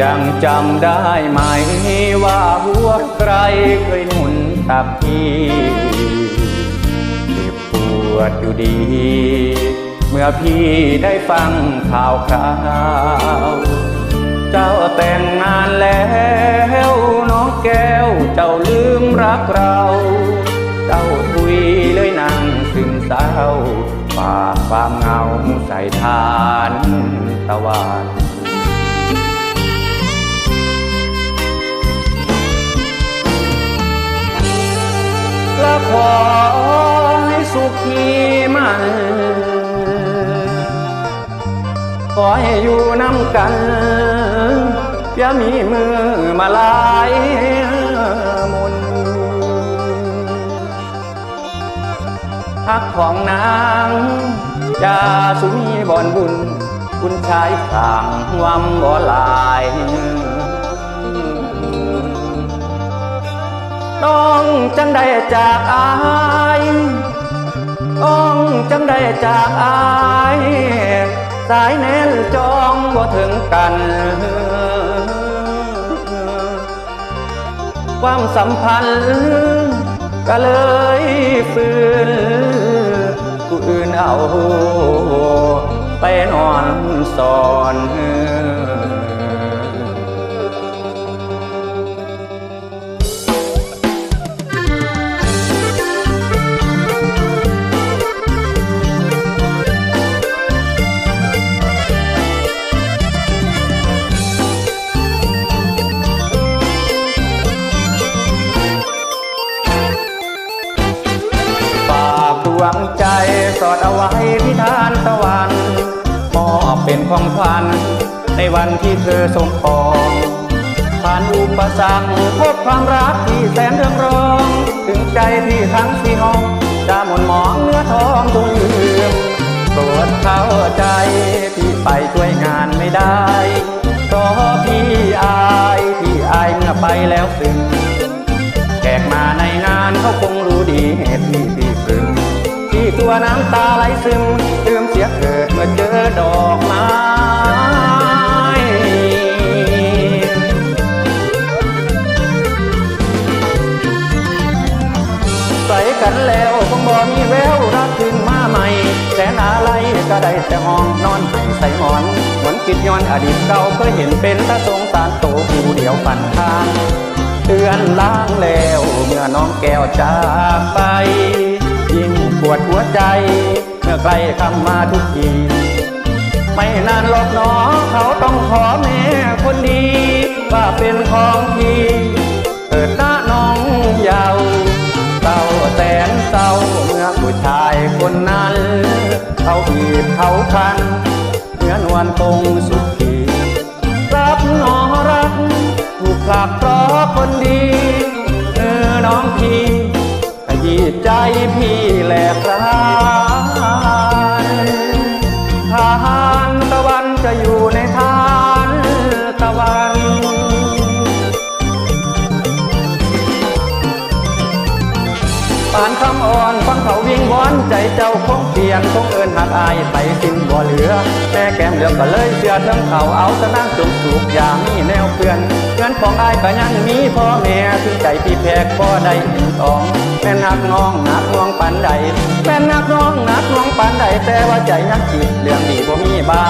ยังจำได้ไหมว่าหัวใครเคยหมุนตับพี่เจ็บปวดอยู่ดี เมื่อพี่ได้ฟังข่าวคราว เจ้าแต่งงานแล้วน้องแก้วเจ้าลืมรักเรา เจ้าทุยเลยนั่งซึมเศร้าฝากความเงาใส่ทานตะวัน มันขอให้อยู่น้ำกันอย่ามีมือมาลายมนฮักของนางอย่าสุมีบ่อนบุญ คุณชายข่างวำบ่หลายต้องจังได้จากอาย ต้องจังได้จากอาย สายแน่นจองบ่ถึงกัน ความสัมพันธ์ก็เลยฝืนผู้อื่นเอาไปนอนสอน ของขวัญในวันที่เธอสมปองผ่านอุปสรรคพบความรักที่แสนเรื่องรอง ถึงใจที่ทั้งที่ห้องจะหม่นหมองเนื้อทองทุงลืมโปรดเข้าใจที่ไปช่วยงานไม่ได้เพราะพี่อายที่อายเมื่อไปแล้วซึ้งแขกมาในงานเขาคงรู้ดีเหตุที่พี่ซึมที่ตัวน้ำตาไหลซึม กันแล้วคงบ่มีแววรักขึ้นมาใหม่ แสนอะไรก็ได้แต่ห้องนอนให้ใส่หมอนเหมือนคิดย้อนอดีตเก่าเคยเห็นเป็นตาสงสารโตผู้เดียวฝันทางเตือนล้างแล้วเมื่อน้องแก้วจากไป ยิ่งปวดหัวใจ เมื่อใกล้คำมาทุกที ไม่นานหรอกหนอเขาต้องขอแม่คนดีว่าเป็นของ เขาบีบเขาคันเหนือนวลตรงสุขีรับหนอรักถูกผลักเพราะคนดีเออน้องพี่ขยี้ใจพี่แหลกรานทานตะวันจะอยู่ในทา ฟังเขาวิ่งวอนใจเจ้าคงเปลี่ยนคงเอินหักอายไปสิ้นบ่เหลือแม่แก้มเหลือกก็เลยเชื่อเทิงเขาเอาสนั่งจงสูกอย่ามีแนวเพื่อนเงินของอายก็ยังมีพ่อแม่ถึงใจพี่แพกพ่อได้เห็นตองแม่นักน้องนักน้องปันใดแม่นักน้องนักน้องปันใดแต่ว่าใจนักจิตเรื่องดีบ่มีบา